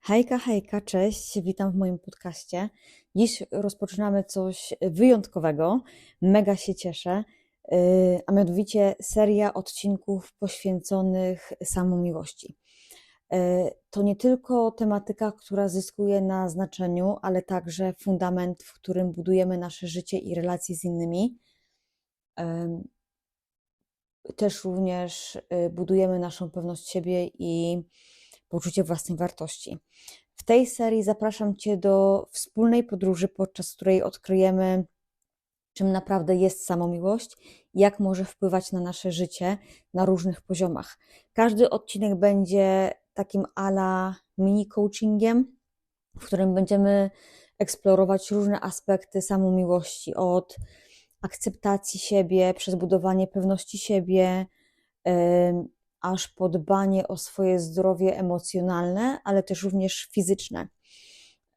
Hejka, hejka, cześć, witam w moim podcaście. Dziś rozpoczynamy coś wyjątkowego, mega się cieszę, yy, a mianowicie seria odcinków poświęconych samomiłości. Yy, to nie tylko tematyka, która zyskuje na znaczeniu, ale także fundament, w którym budujemy nasze życie i relacje z innymi. Też również budujemy naszą pewność siebie i poczucie własnej wartości. W tej serii zapraszam Cię do wspólnej podróży, podczas której odkryjemy, czym naprawdę jest samomiłość, jak może wpływać na nasze życie na różnych poziomach. Każdy odcinek będzie takim ala mini coachingiem, w którym będziemy eksplorować różne aspekty samomiłości od akceptacji siebie, przez budowanie pewności siebie, aż po dbanie o swoje zdrowie emocjonalne, ale też również fizyczne.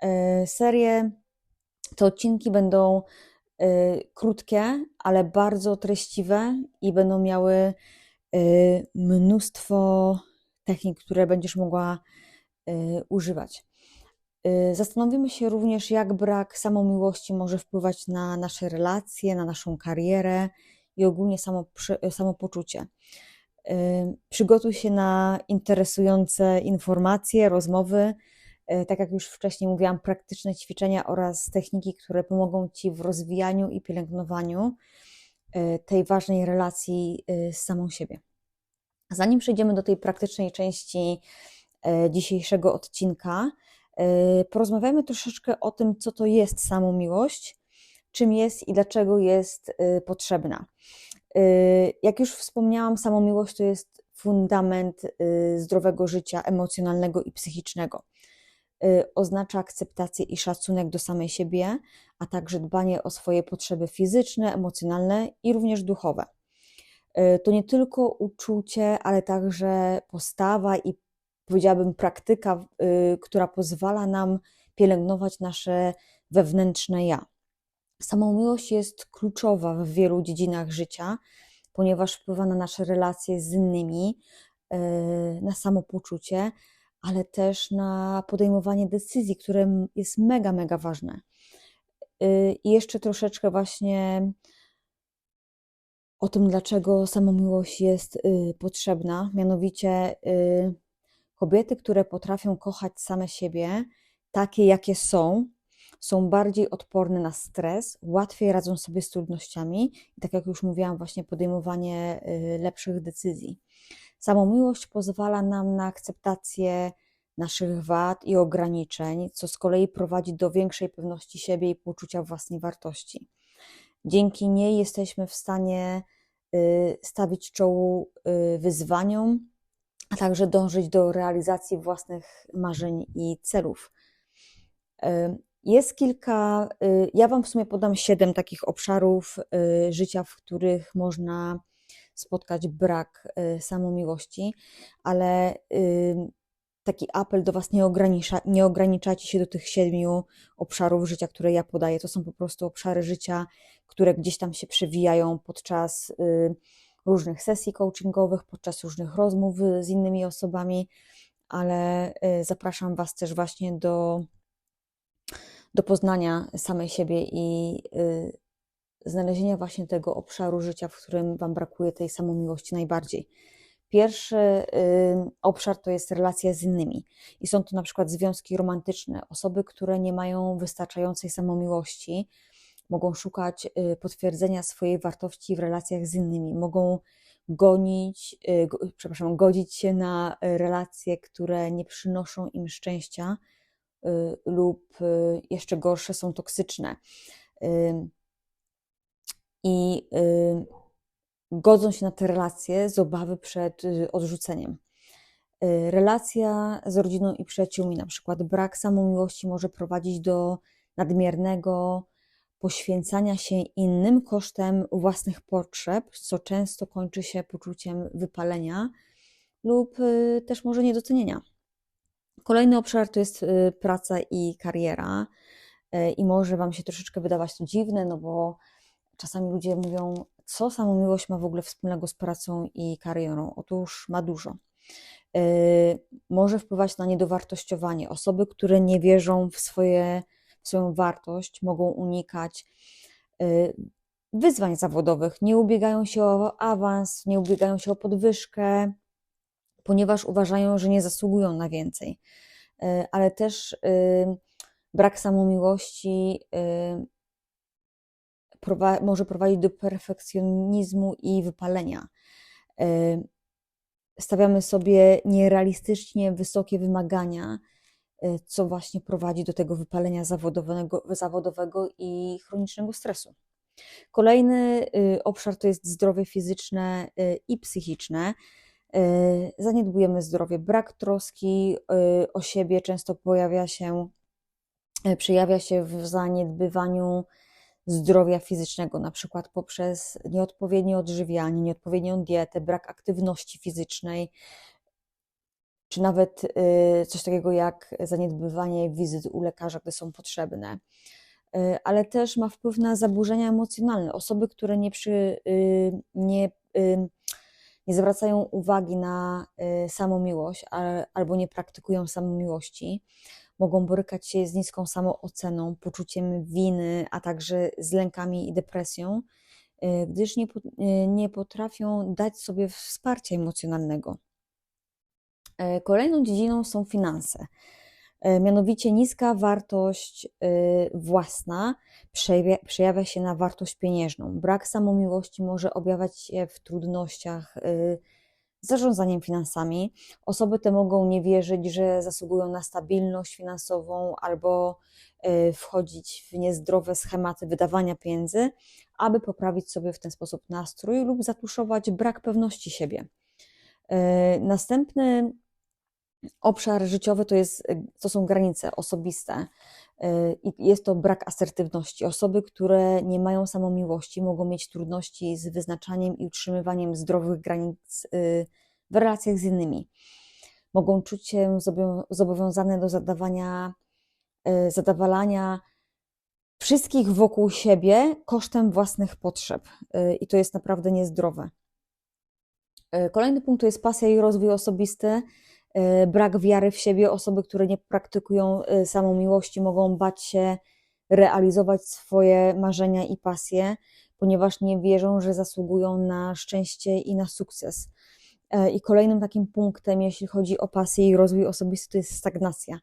E, serie, te odcinki będą e, krótkie, ale bardzo treściwe i będą miały e, mnóstwo technik, które będziesz mogła używać. Zastanowimy się również, jak brak samomiłości może wpływać na nasze relacje, na naszą karierę i ogólnie samo, samopoczucie. Przygotuj się na interesujące informacje, rozmowy, y, tak jak już wcześniej mówiłam, praktyczne ćwiczenia oraz techniki, które pomogą Ci w rozwijaniu i pielęgnowaniu y, tej ważnej relacji y, z samą siebie. Zanim przejdziemy do tej praktycznej części dzisiejszego odcinka, porozmawiamy troszeczkę o tym, co to jest samomiłość, czym jest i dlaczego jest potrzebna. Y, jak już wspomniałam, samomiłość to jest fundament y, zdrowego życia emocjonalnego i psychicznego. Y, oznacza akceptację i szacunek do samej siebie, a także dbanie o swoje potrzeby fizyczne, emocjonalne i również duchowe. To nie tylko uczucie, ale także postawa i powiedziałabym praktyka, która pozwala nam pielęgnować nasze wewnętrzne ja. Samomiłość jest kluczowa w wielu dziedzinach życia, ponieważ wpływa na nasze relacje z innymi, e, na samopoczucie, ale też na podejmowanie decyzji, które jest mega, mega ważne. E, I jeszcze troszeczkę właśnie o tym, dlaczego samomiłość jest y, potrzebna. Mianowicie y, kobiety, które potrafią kochać same siebie, takie jakie są, są bardziej odporne na stres, łatwiej radzą sobie z trudnościami i tak jak już mówiłam, właśnie podejmowanie y, lepszych decyzji. Samomiłość pozwala nam na akceptację naszych wad i ograniczeń, co z kolei prowadzi do większej pewności siebie i poczucia własnej wartości. Dzięki niej jesteśmy w stanie y, stawić czołu y, wyzwaniom, a także dążyć do realizacji własnych marzeń i celów. Jest kilka, y, ja Wam w sumie podam siedem takich obszarów y, życia, w których można spotkać brak y, samomiłości, ale taki apel do Was, nie, ogranicza, nie ograniczajcie się do tych siedmiu obszarów życia, które ja podaję. To są po prostu obszary życia, które gdzieś tam się przewijają podczas różnych sesji coachingowych, podczas różnych rozmów z innymi osobami, ale zapraszam Was też właśnie do do poznania samej siebie i y, znalezienia właśnie tego obszaru życia, w którym Wam brakuje tej samomiłości najbardziej. Pierwszy y, obszar to jest relacja z innymi. I są to na przykład związki romantyczne. Osoby, które nie mają wystarczającej samomiłości, mogą szukać y, potwierdzenia swojej wartości w relacjach z innymi. Mogą gonić, przepraszam, godzić się na relacje, które nie przynoszą im szczęścia, lub y, jeszcze gorsze są toksyczne. I y, godzą się na te relacje z obawy przed odrzuceniem. Relacja z rodziną i przyjaciółmi, na przykład brak samomiłości, może prowadzić do nadmiernego poświęcania się innym kosztem własnych potrzeb, co często kończy się poczuciem wypalenia lub też może niedocenienia. Kolejny obszar to jest y, praca i kariera. Y, I może Wam się troszeczkę wydawać to dziwne, no bo czasami ludzie mówią, co samomiłość ma w ogóle wspólnego z pracą i karierą? Otóż ma dużo. Może wpływać na niedowartościowanie. Osoby, które nie wierzą w, swoje, w swoją wartość, mogą unikać wyzwań zawodowych, nie ubiegają się o awans, nie ubiegają się o podwyżkę, ponieważ uważają, że nie zasługują na więcej. Ale też brak samomiłości może prowadzić do perfekcjonizmu i wypalenia. E, stawiamy sobie nierealistycznie wysokie wymagania, e, co właśnie prowadzi do tego wypalenia zawodowego, zawodowego i chronicznego stresu. Kolejny y, obszar to jest zdrowie fizyczne y, i psychiczne. E, zaniedbujemy zdrowie, brak troski y, o siebie często pojawia się, przejawia się w zaniedbywaniu zdrowia fizycznego, na przykład poprzez nieodpowiednie odżywianie, nieodpowiednią dietę, brak aktywności fizycznej, czy nawet y, coś takiego jak zaniedbywanie wizyt u lekarza, gdy są potrzebne. Y, ale też ma wpływ na zaburzenia emocjonalne. Osoby, które nie, przy, y, nie, nie zwracają uwagi na samomiłość albo nie praktykują samomiłości, mogą borykać się z niską samooceną, poczuciem winy, a także z lękami i depresją, y, gdyż nie, y, nie potrafią dać sobie wsparcia emocjonalnego. Kolejną dziedziną są finanse. E, mianowicie niska wartość y, własna przejawia, się na wartość pieniężną. Brak samomiłości może objawiać się w trudnościach zarządzaniem finansami. Osoby te mogą nie wierzyć, że zasługują na stabilność finansową albo e, wchodzić w niezdrowe schematy wydawania pieniędzy, aby poprawić sobie w ten sposób nastrój lub zatuszować brak pewności siebie. E, następny obszar życiowy to, jest, to są granice osobiste. E, I jest to brak asertywności. Osoby, które nie mają samomiłości, mogą mieć trudności z wyznaczaniem i utrzymywaniem zdrowych granic y, w relacjach z innymi. Mogą czuć się zobowiązane do zadawania, y, zadawalania wszystkich wokół siebie kosztem własnych potrzeb. Y, I to jest naprawdę niezdrowe. Kolejny punkt to jest pasja i rozwój osobisty brak wiary w siebie. Osoby, które nie praktykują e, samą miłości, mogą bać się realizować swoje marzenia i pasje, ponieważ nie wierzą, że zasługują na szczęście i na sukces. E, I kolejnym takim punktem, jeśli chodzi o pasję i rozwój osobisty, to jest stagnacja.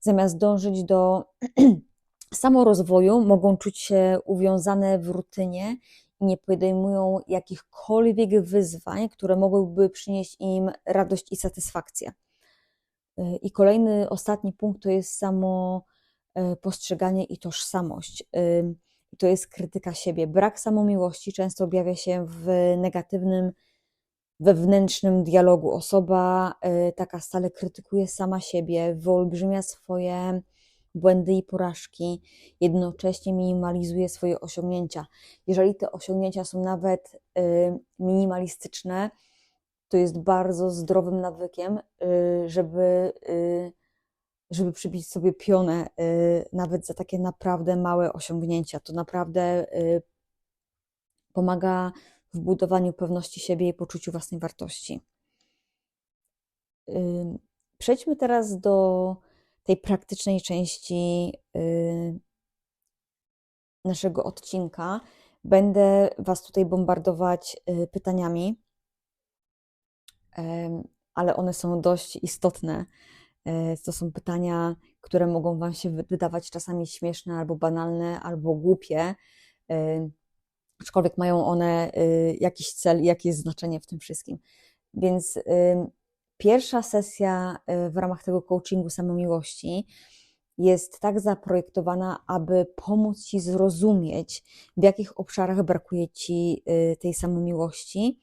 Zamiast dążyć do samorozwoju, mogą czuć się uwiązane w rutynie i nie podejmują jakichkolwiek wyzwań, które mogłyby przynieść im radość i satysfakcję. Y, I kolejny, ostatni punkt to jest samo y, postrzeganie i tożsamość. I to jest krytyka siebie. Brak samomiłości często objawia się w negatywnym, wewnętrznym dialogu. Osoba taka stale krytykuje sama siebie, wyolbrzymia swoje błędy i porażki, jednocześnie minimalizuje swoje osiągnięcia. Jeżeli te osiągnięcia są nawet minimalistyczne, to jest bardzo zdrowym nawykiem, y, żeby, y, żeby przybić sobie pionę y, nawet za takie naprawdę małe osiągnięcia. To naprawdę pomaga w budowaniu pewności siebie i poczuciu własnej wartości. Przejdźmy teraz do tej praktycznej części naszego odcinka. Będę Was tutaj bombardować pytaniami ale one są dość istotne. E, to są pytania, które mogą Wam się wydawać czasami śmieszne, albo banalne, albo głupie, aczkolwiek mają one y, jakiś cel i jakieś znaczenie w tym wszystkim. Więc pierwsza sesja y, w ramach tego coachingu samomiłości jest tak zaprojektowana, aby pomóc Ci zrozumieć, w jakich obszarach brakuje Ci y, tej samomiłości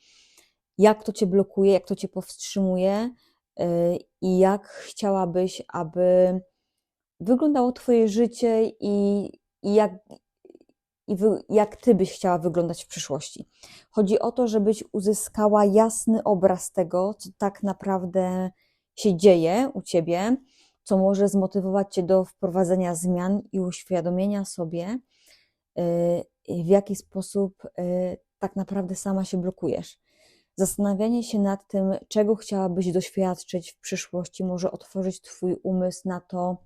jak to cię blokuje, jak to cię powstrzymuje y, i jak chciałabyś, aby wyglądało Twoje życie i, i, jak, i jak Ty byś chciała wyglądać w przyszłości. Chodzi o to, żebyś uzyskała jasny obraz tego, co tak naprawdę się dzieje u Ciebie, co może zmotywować Cię do wprowadzenia zmian i uświadomienia sobie, y, w jaki sposób y, tak naprawdę sama się blokujesz. Zastanawianie się nad tym, czego chciałabyś doświadczyć w przyszłości, może otworzyć Twój umysł na to,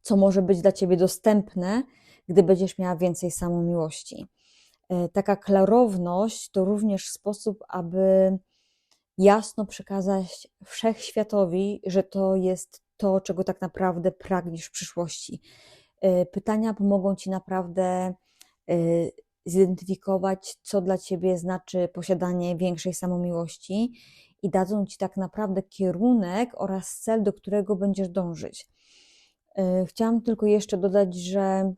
co może być dla Ciebie dostępne, gdy będziesz miała więcej samomiłości. E, taka klarowność to również sposób, aby jasno przekazać wszechświatowi, że to jest to, czego tak naprawdę pragniesz w przyszłości. E, pytania pomogą Ci naprawdę e, zidentyfikować, co dla Ciebie znaczy posiadanie większej samomiłości i dadzą Ci tak naprawdę kierunek oraz cel, do którego będziesz dążyć. Chciałam tylko jeszcze dodać, że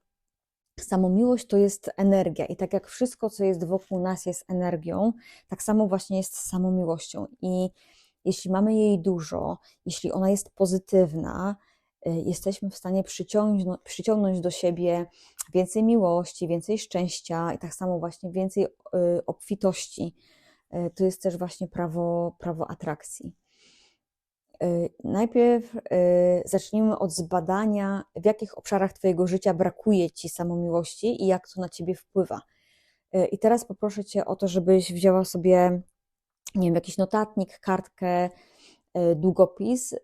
Samomiłość to jest energia i tak jak wszystko, co jest wokół nas jest energią, tak samo właśnie jest z samomiłością. I jeśli mamy jej dużo, jeśli ona jest pozytywna, y, jesteśmy w stanie przyciągnąć, przyciągnąć do siebie więcej miłości, więcej szczęścia i tak samo właśnie więcej y, obfitości. Y, to jest też właśnie prawo, prawo atrakcji. Y, najpierw y, zacznijmy od zbadania, w jakich obszarach Twojego życia brakuje Ci samomiłości i jak to na Ciebie wpływa. Y, I teraz poproszę Cię o to, żebyś wzięła sobie, nie wiem, jakiś notatnik, kartkę, długopis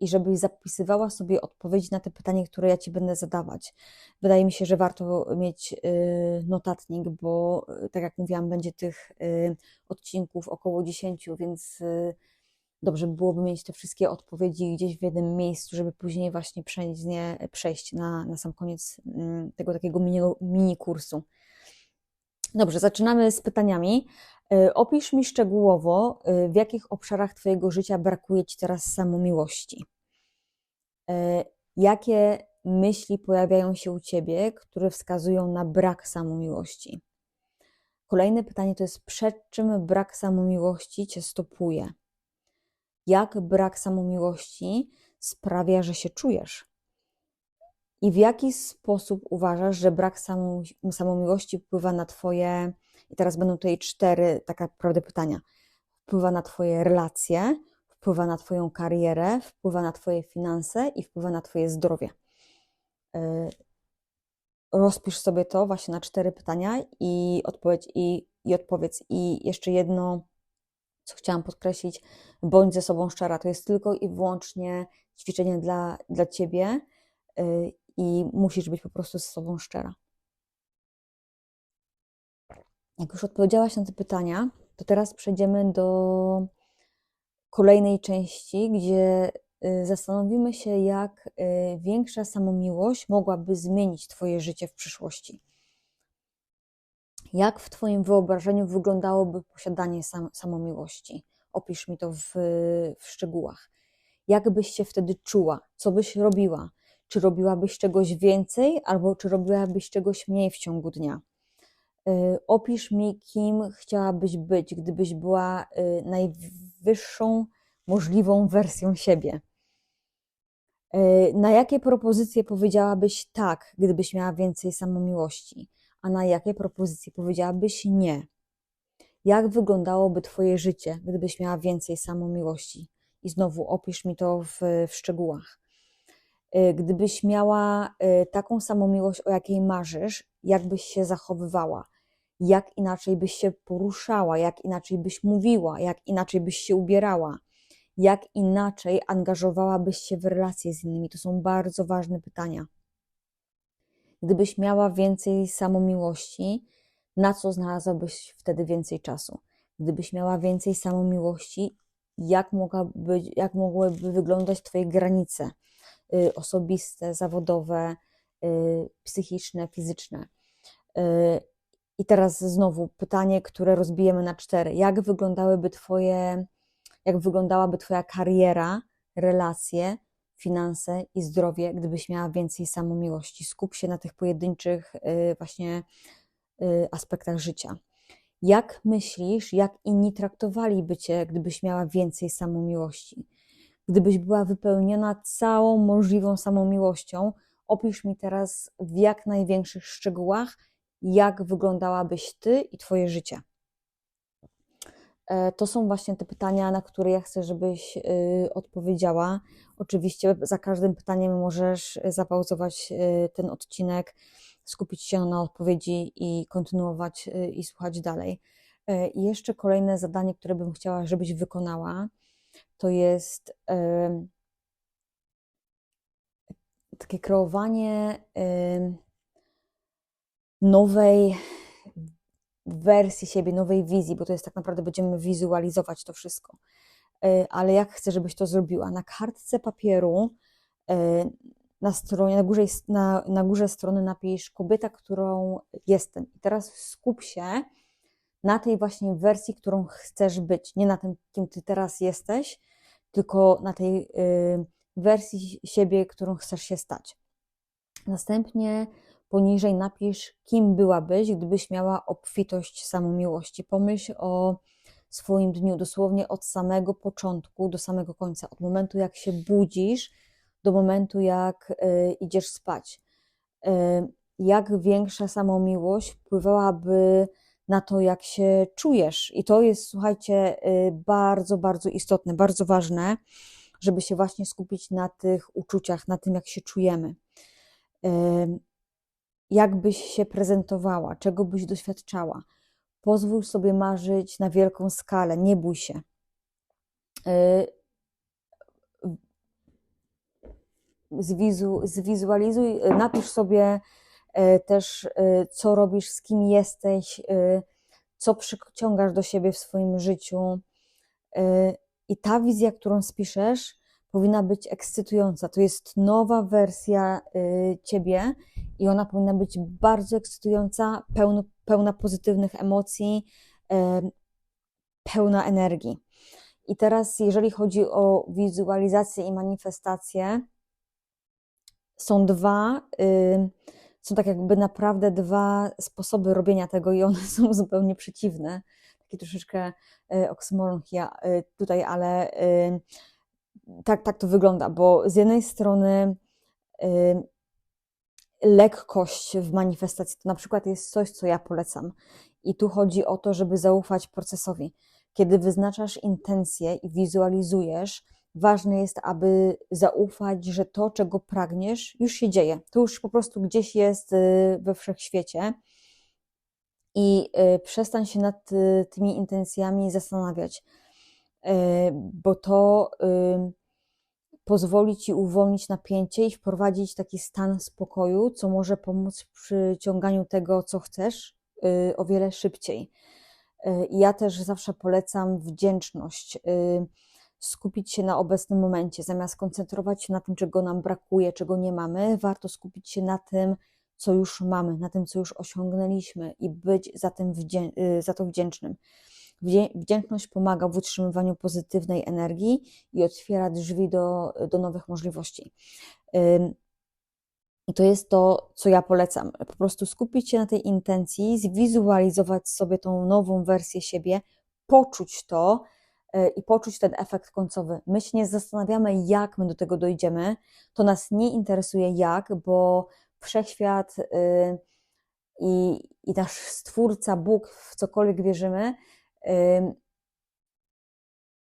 i żebyś zapisywała sobie odpowiedzi na te pytania, które ja Ci będę zadawać. Wydaje mi się, że warto mieć notatnik, bo tak jak mówiłam, będzie tych odcinków około 10, więc dobrze byłoby mieć te wszystkie odpowiedzi gdzieś w jednym miejscu, żeby później właśnie przejść, nie, przejść na, na sam koniec mm, tego takiego mini, mini kursu. Dobrze, zaczynamy z pytaniami. Y, opisz mi szczegółowo, y, w jakich obszarach Twojego życia brakuje Ci teraz samomiłości. Y, jakie myśli pojawiają się u Ciebie, które wskazują na brak samomiłości? Kolejne pytanie to jest, przed czym brak samomiłości Cię stopuje? jak brak samomiłości sprawia, że się czujesz. I w jaki sposób uważasz, że brak samomiłości wpływa na Twoje, i teraz będą tutaj cztery tak naprawdę pytania, wpływa na Twoje relacje, wpływa na Twoją karierę, wpływa na Twoje finanse i wpływa na Twoje zdrowie. Y, rozpisz sobie to właśnie na cztery pytania i odpowiedź, i, i odpowiedz. I jeszcze jedno co chciałam podkreślić, bądź ze sobą szczera. To jest tylko i wyłącznie ćwiczenie dla, dla ciebie yy, i musisz być po prostu ze sobą szczera. Jak już odpowiedziałaś na te pytania, to teraz przejdziemy do kolejnej części, gdzie y, zastanowimy się, jak y, większa samomiłość mogłaby zmienić Twoje życie w przyszłości. Jak w Twoim wyobrażeniu wyglądałoby posiadanie sam, samomiłości? Opisz mi to w, w szczegółach. Jak byś się wtedy czuła? Co byś robiła? Czy robiłabyś czegoś więcej, albo czy robiłabyś czegoś mniej w ciągu dnia? Y, opisz mi, kim chciałabyś być, gdybyś była y, najwyższą możliwą wersją siebie. Y, na jakie propozycje powiedziałabyś tak, gdybyś miała więcej samomiłości? a na jakie propozycje powiedziałabyś nie? Jak wyglądałoby Twoje życie, gdybyś miała więcej samomiłości? I znowu opisz mi to w, w szczegółach. Y, gdybyś miała y, taką samomiłość, o jakiej marzysz, jak byś się zachowywała? Jak inaczej byś się poruszała? Jak inaczej byś mówiła? Jak inaczej byś się ubierała? Jak inaczej angażowałabyś się w relacje z innymi? To są bardzo ważne pytania. Gdybyś miała więcej samomiłości, na co znalazłabyś wtedy więcej czasu? Gdybyś miała więcej samomiłości, jak, mogłaby, jak mogłyby wyglądać Twoje granice osobiste, zawodowe, y, psychiczne, fizyczne? Y, I teraz znowu pytanie, które rozbijemy na cztery. Jak wyglądałyby Twoje, jak wyglądałaby Twoja kariera, relacje, finanse i zdrowie, gdybyś miała więcej samomiłości. Skup się na tych pojedynczych y, właśnie y, aspektach życia. Jak myślisz, jak inni traktowaliby cię, gdybyś miała więcej samomiłości? Gdybyś była wypełniona całą możliwą samomiłością, opisz mi teraz w jak największych szczegółach, jak wyglądałabyś ty i twoje życie. E, to są właśnie te pytania, na które ja chcę, żebyś y, odpowiedziała. Oczywiście za każdym pytaniem możesz zapauzować y, ten odcinek, skupić się na odpowiedzi i kontynuować y, i słuchać dalej. E, I jeszcze kolejne zadanie, które bym chciała, żebyś wykonała, to jest e, takie kreowanie e, nowej wersji siebie, nowej wizji, bo to jest tak naprawdę będziemy wizualizować to wszystko. Ale jak chcę, żebyś to zrobiła? Na kartce papieru na stronie, na górze, na, na górze strony napisz kobieta, którą jestem. I teraz skup się na tej właśnie wersji, którą chcesz być. Nie na tym, kim ty teraz jesteś, tylko na tej y, wersji siebie, którą chcesz się stać. Następnie poniżej napisz, kim byłabyś, gdybyś miała obfitość samomiłości. Pomyśl o swoim dniu, dosłownie od samego początku do samego końca, od momentu jak się budzisz, do momentu, jak y, idziesz spać. Y, jak większa samomiłość wpływałaby na to, jak się czujesz. I to jest, słuchajcie, y, bardzo, bardzo istotne, bardzo ważne, żeby się właśnie skupić na tych uczuciach, na tym, jak się czujemy. Jak byś się prezentowała, czego byś doświadczała. Pozwól sobie marzyć na wielką skalę, nie bój się zwizu, zwizualizuj, y, napisz sobie y, też, y, co robisz, z kim jesteś, co przyciągasz do siebie w swoim życiu. I ta wizja, którą spiszesz, powinna być ekscytująca. To jest nowa wersja ciebie i ona powinna być bardzo ekscytująca, pełno, pełna pozytywnych emocji, pełna energii. I teraz, jeżeli chodzi o wizualizację i manifestację, są dwa, są tak jakby naprawdę dwa sposoby robienia tego i one są zupełnie przeciwne. Taki troszeczkę y, oksymoron y, tutaj, ale tak, tak to wygląda, bo z jednej strony lekkość w manifestacji to na przykład jest coś, co ja polecam. I tu chodzi o to, żeby zaufać procesowi. Kiedy wyznaczasz intencje i wizualizujesz, ważne jest, aby zaufać, że to, czego pragniesz, już się dzieje. To już po prostu gdzieś jest y, we wszechświecie. I y, przestań się nad y, tymi intencjami zastanawiać, bo to pozwoli ci uwolnić napięcie i wprowadzić taki stan spokoju, co może pomóc w przyciąganiu tego, co chcesz, o wiele szybciej. Ja też zawsze polecam wdzięczność skupić się na obecnym momencie, zamiast koncentrować się na tym, czego nam brakuje, czego nie mamy, warto skupić się na tym, co już mamy, na tym, co już osiągnęliśmy i być za, tym y, za to wdzięcznym. Wdzięczność pomaga w utrzymywaniu pozytywnej energii i otwiera drzwi do, do nowych możliwości. I to jest to, co ja polecam. Po prostu skupić się na tej intencji, zwizualizować sobie tą nową wersję siebie, poczuć to, i poczuć ten efekt końcowy. My się nie zastanawiamy, jak my do tego dojdziemy. To nas nie interesuje jak, bo wszechświat y, i, i nasz Stwórca, Bóg, w cokolwiek wierzymy, y,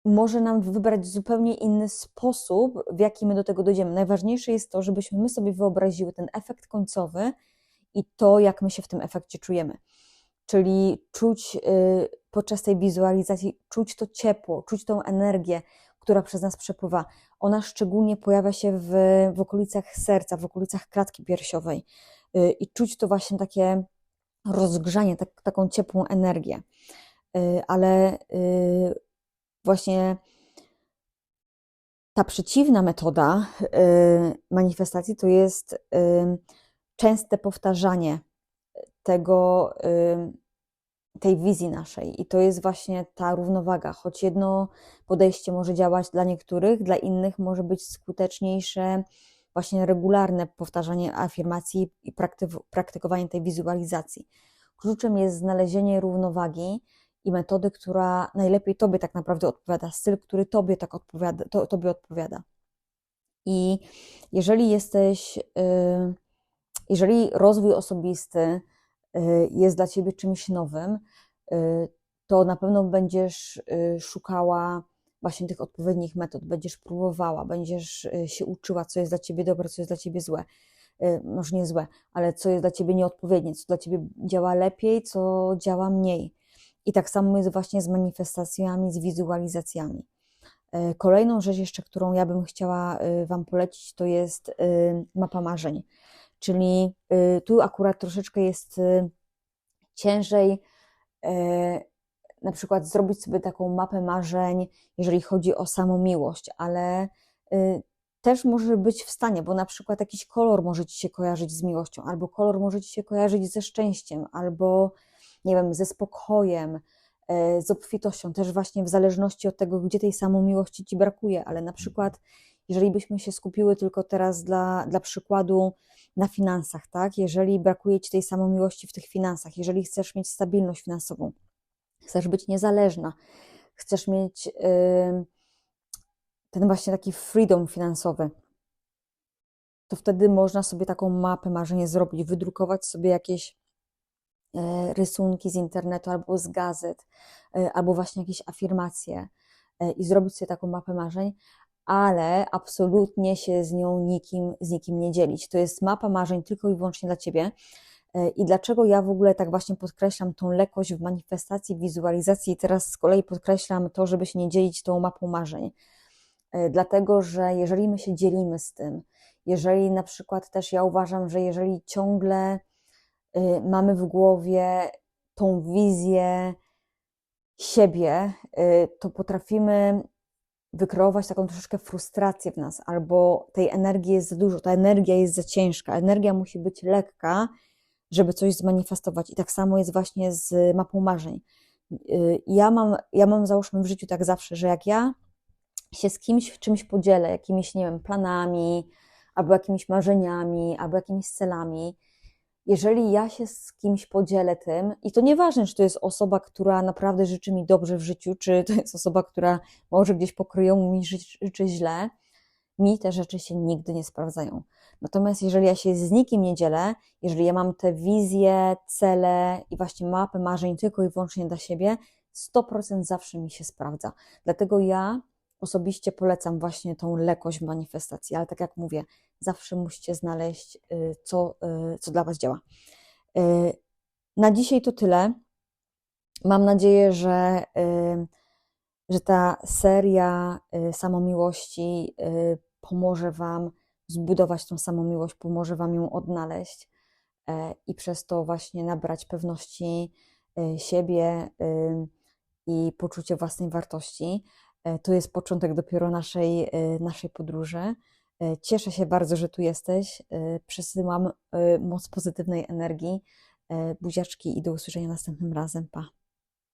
może nam wybrać zupełnie inny sposób, w jaki my do tego dojdziemy. Najważniejsze jest to, żebyśmy my sobie wyobraziły ten efekt końcowy i to, jak my się w tym efekcie czujemy. Czyli czuć y, podczas tej wizualizacji czuć to ciepło, czuć tą energię, która przez nas przepływa. Ona szczególnie pojawia się w, w okolicach serca, w okolicach klatki piersiowej y, i czuć to właśnie takie rozgrzanie, tak, taką ciepłą energię. Y, ale y, właśnie ta przeciwna metoda manifestacji to jest częste powtarzanie tego tej wizji naszej. I to jest właśnie ta równowaga. Choć jedno podejście może działać dla niektórych, dla innych może być skuteczniejsze właśnie regularne powtarzanie afirmacji i praktykowanie tej wizualizacji. Kluczem jest znalezienie równowagi i metody, która najlepiej Tobie tak naprawdę odpowiada, styl, który Tobie tak odpowiada, to, tobie odpowiada. I jeżeli jesteś, yy, jeżeli rozwój osobisty, jest dla ciebie czymś nowym, y, to na pewno będziesz y, szukała właśnie tych odpowiednich metod, będziesz próbowała, będziesz się uczyła, co jest dla ciebie dobre, co jest dla ciebie złe. Może nie złe, ale co jest dla ciebie nieodpowiednie, co dla ciebie działa lepiej, co działa mniej. I tak samo jest właśnie z manifestacjami, z wizualizacjami. Kolejną rzecz jeszcze, którą ja bym chciała Wam polecić, to jest mapa marzeń. Czyli tu akurat troszeczkę jest ciężej na przykład zrobić sobie taką mapę marzeń, jeżeli chodzi o samą miłość, ale też może być w stanie, bo na przykład jakiś kolor może Ci się kojarzyć z miłością, albo kolor może Ci się kojarzyć ze szczęściem, albo nie wiem, ze spokojem, z obfitością, też właśnie w zależności od tego, gdzie tej samomiłości ci brakuje, ale na przykład, jeżeli byśmy się skupiły tylko teraz dla, dla przykładu na finansach, tak? Jeżeli brakuje ci tej samomiłości w tych finansach, jeżeli chcesz mieć stabilność finansową, chcesz być niezależna, chcesz mieć yy, ten właśnie taki freedom finansowy, to wtedy można sobie taką mapę marzenie zrobić, wydrukować sobie jakieś E, rysunki z internetu albo z gazet, e, albo właśnie jakieś afirmacje e, i zrobić sobie taką mapę marzeń, ale absolutnie się z nią nikim, z nikim nie dzielić. To jest mapa marzeń tylko i wyłącznie dla Ciebie. I dlaczego ja w ogóle tak właśnie podkreślam tą lekkość w manifestacji, wizualizacji i teraz z kolei podkreślam to, żeby się nie dzielić tą mapą marzeń. Dlatego, że jeżeli my się dzielimy z tym, jeżeli na przykład też ja uważam, że jeżeli ciągle Y, mamy w głowie tą wizję siebie, to potrafimy wykreować taką troszeczkę frustrację w nas, albo tej energii jest za dużo, ta energia jest za ciężka. Energia musi być lekka, żeby coś zmanifestować. I tak samo jest właśnie z mapą marzeń. Y, ja mam, ja mam załóżmy w życiu tak zawsze, że jak ja się z kimś czymś podzielę, jakimiś, nie wiem, planami, albo jakimiś marzeniami, albo jakimiś celami, jeżeli ja się z kimś podzielę tym, i to nieważne, czy to jest osoba, która naprawdę życzy mi dobrze w życiu, czy to jest osoba, która może gdzieś pokryją mi życzy źle, mi te rzeczy się nigdy nie sprawdzają. Natomiast jeżeli ja się z nikim nie dzielę, jeżeli ja mam te wizje, cele i właśnie mapę marzeń tylko i wyłącznie dla siebie, 100% zawsze mi się sprawdza. Dlatego ja osobiście polecam właśnie tą lekkość manifestacji, ale tak jak mówię, zawsze musicie znaleźć, y, co, y, co dla Was działa. Y, na dzisiaj to tyle. Mam nadzieję, że, że ta seria samomiłości pomoże Wam zbudować tą samomiłość, pomoże Wam ją odnaleźć e, i przez to właśnie nabrać pewności siebie i poczucie własnej wartości. E, to jest początek dopiero naszej, e, naszej podróży. E, cieszę się bardzo, że tu jesteś. Przesyłam moc pozytywnej energii. Buziaczki i do usłyszenia następnym razem. Pa.